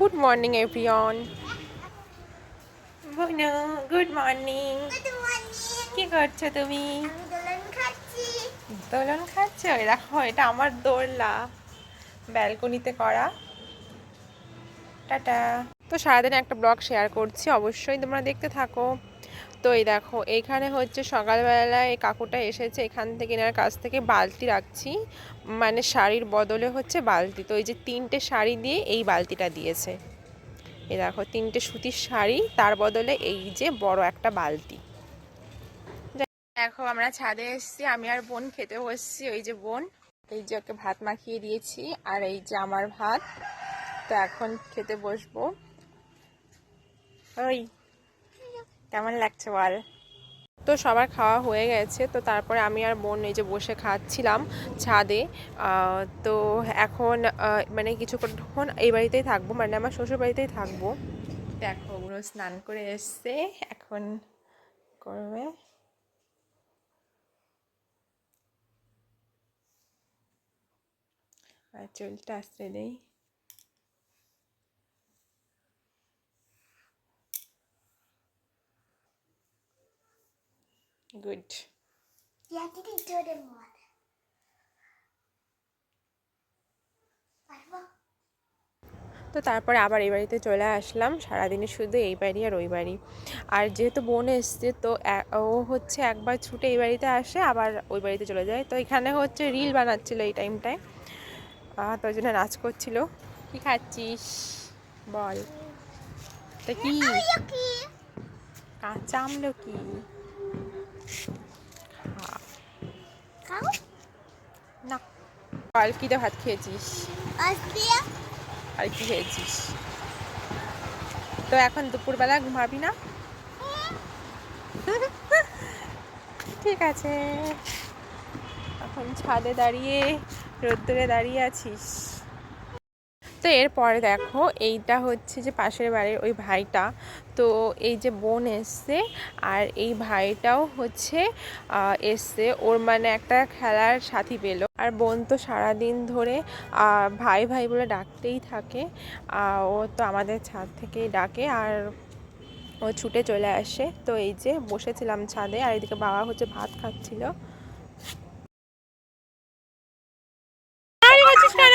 Good morning everyone বনু good morning Good morning. কি করছ তুমি আমি দোলন খাচ্ছি দেখো এটা আমার দোলনা ব্যালকনিতে করা টাটা তো সারাদিন একটা ব্লগ শেয়ার করছি অবশ্যই তোমরা দেখতে থাকো। তো এই দেখো এইখানে হচ্ছে সকালবেলা এই কাকুটা এসেছে, এখান থেকে এনার কাছ থেকে বালতি রাখছি। মানে শাড়ির বদলে হচ্ছে বালতি। তো এই যে তিনটে শাড়ি দিয়ে এই বালতিটা দিয়েছে। এই দেখো, তিনটে সুতির শাড়ি, তার বদলে এই যে বড় একটা বালতি। দেখো, আমরা ছাদে এসেছি, আমি আর বোন খেতে বসছি, ওই যে বোন। এই যে ওকে ভাত মাখিয়ে দিয়েছি, আর এই যে আমার ভাত। তো এখন খেতে বসবো। ওই। কেমন লাগছে বল? তো সবার খাওয়া হয়ে গেছে তো তারপরে আমি আর বোন এই যে বসে খাচ্ছিলাম ছাদে। তো এখন মানে কিছুক্ষণ এই বাড়িতেই থাকব মানে আমার শ্বশুর বাড়িতেই থাকব। দেখো ওগুলো স্নান করে এসছে এখন করবে। চুলটা আসতে দেই। গুড তো তারপরে আবার এই বাড়িতে চলে আসলাম। সারাদিনে শুধু এই বাড়ি আর ওই বাড়ি। আর যেহেতু বোন এসছে তো ও হচ্ছে একবার ছুটে এই বাড়িতে আসে আবার ওই বাড়িতে চলে যায়। তো এখানে হচ্ছে রিল বানাচ্ছিল এই টাইমটায়। আহ, তো ওই জন্য নাচ করছিল। কি খাচ্ছিস? বল। তা কি? কাঁচা আমলকি। খা। না। কি ভাত খেয়েছিস? আজকে আর কি খেয়েছিস। তো এখন দুপুরবেলা ঘুমাবি না? ঠিক আছে। এখন ছাদে দাঁড়িয়ে রোদ্দুরে দাঁড়িয়ে আছিস। এরপরে দেখো এইটা হচ্ছে যে পাশের বাড়ির ওই ভাইটা। তো এই যে বোন এসছে আর এই ভাইটাও হচ্ছে এসছে। ওর মানে একটা খেলার সাথী পেল। আর বোন তো সারাদিন ধরে ভাই ভাই বলে ডাকতেই থাকে। ও তো আমাদের ছাদ থেকেই ডাকে আর ও ছুটে চলে আসে। তো এই যে বসেছিলাম ছাদে আর এদিকে বাবা হচ্ছে ভাত খাচ্ছিল। কেন?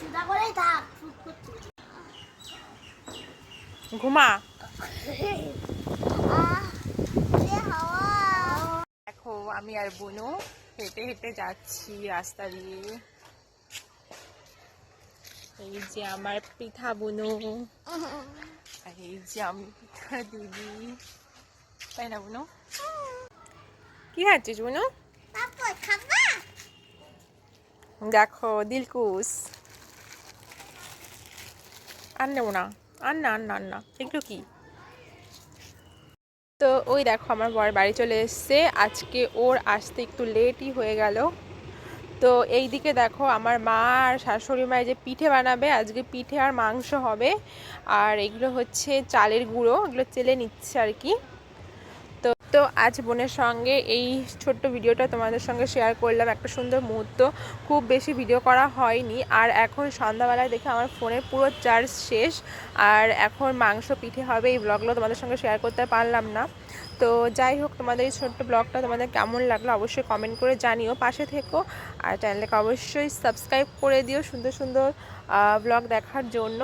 সুদা করেই থাক। ঘুমা। দেখো আমি আর বোনু হেঁটে হেঁটে যাচ্ছি রাস্তা দিয়ে। এই যে আমার পিঠা বুনু। আর এই যে আমি পিঠা দিদি। তাই না বুনু? কি খাচ্ছিস বুনু? দেখো দিলকুস। আর নেব না। আর না আর না আর না। এগুলো কি? তো ওই দেখো, আমার বর বাড়ি চলে এসছে। আজকে ওর আসতে একটু লেটই হয়ে গেল। তো এই দিকে দেখো, আমার মা আর শাশুড়ি মায়ের যে পিঠে বানাবে, আজকে পিঠে আর মাংস হবে। আর এগুলো হচ্ছে চালের গুঁড়ো, এগুলো চেলে নিচ্ছে আর কি। তো আজ বোনের সঙ্গে এই ছোট্ট ভিডিওটা তোমাদের সঙ্গে শেয়ার করলাম। একটা সুন্দর মুহূর্ত। খুব বেশি ভিডিও করা হয়নি। আর এখন সন্ধ্যাবেলায় দেখে আমার ফোনের পুরো চার্জ শেষ। আর এখন মাংস, পিঠে হবে এই ব্লগগুলো তোমাদের সঙ্গে শেয়ার করতে পারলাম না। তো যাই হোক, তোমাদের এই ছোট্ট ব্লগটা তোমাদের কেমন লাগল অবশ্যই কমেন্ট করে জানিও পাশে থেকো। আর চ্যানেলটাকে অবশ্যই সাবস্ক্রাইব করে দিও সুন্দর সুন্দর ব্লগ দেখার জন্য।